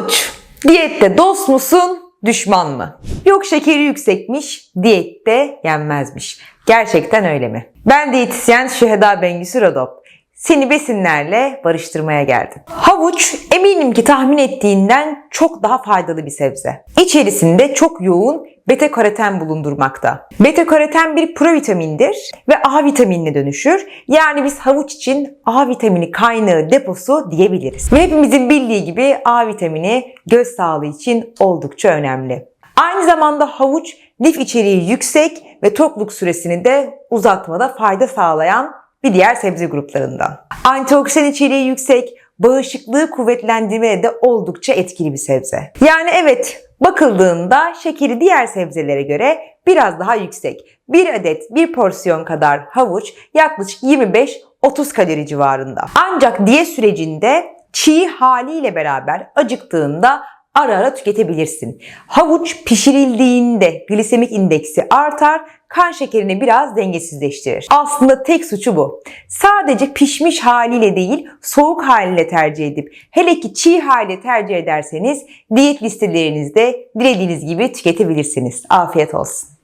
Havuç, diyette dost musun, düşman mı? Yok şekeri yüksekmiş, diyette yenmezmiş. Gerçekten öyle mi? Ben diyetisyen Şüheda Bengüsü Rodop. Seni besinlerle barıştırmaya geldim. Havuç eminim ki tahmin ettiğinden çok daha faydalı bir sebze. İçerisinde çok yoğun beta karoten bulundurmakta. Beta karoten bir provitamindir ve A vitaminine dönüşür. Yani biz havuç için A vitamini kaynağı deposu diyebiliriz. Ve hepimizin bildiği gibi A vitamini göz sağlığı için oldukça önemli. Aynı zamanda havuç lif içeriği yüksek ve tokluk süresini de uzatmada fayda sağlayan bir diğer sebze gruplarından. Antioksidan içeriği yüksek, bağışıklığı kuvvetlendirmeye de oldukça etkili bir sebze. Yani evet bakıldığında şekeri diğer sebzelere göre biraz daha yüksek. Bir adet bir porsiyon kadar havuç yaklaşık 25-30 kalori civarında. Ancak diyet sürecinde çiğ haliyle beraber acıktığında ara ara tüketebilirsin. Havuç pişirildiğinde glisemik indeksi artar, kan şekerini biraz dengesizleştirir. Aslında tek suçu bu. Sadece pişmiş haliyle değil, soğuk haliyle tercih edip hele ki çiğ haliyle tercih ederseniz diyet listelerinizde dilediğiniz gibi tüketebilirsiniz. Afiyet olsun.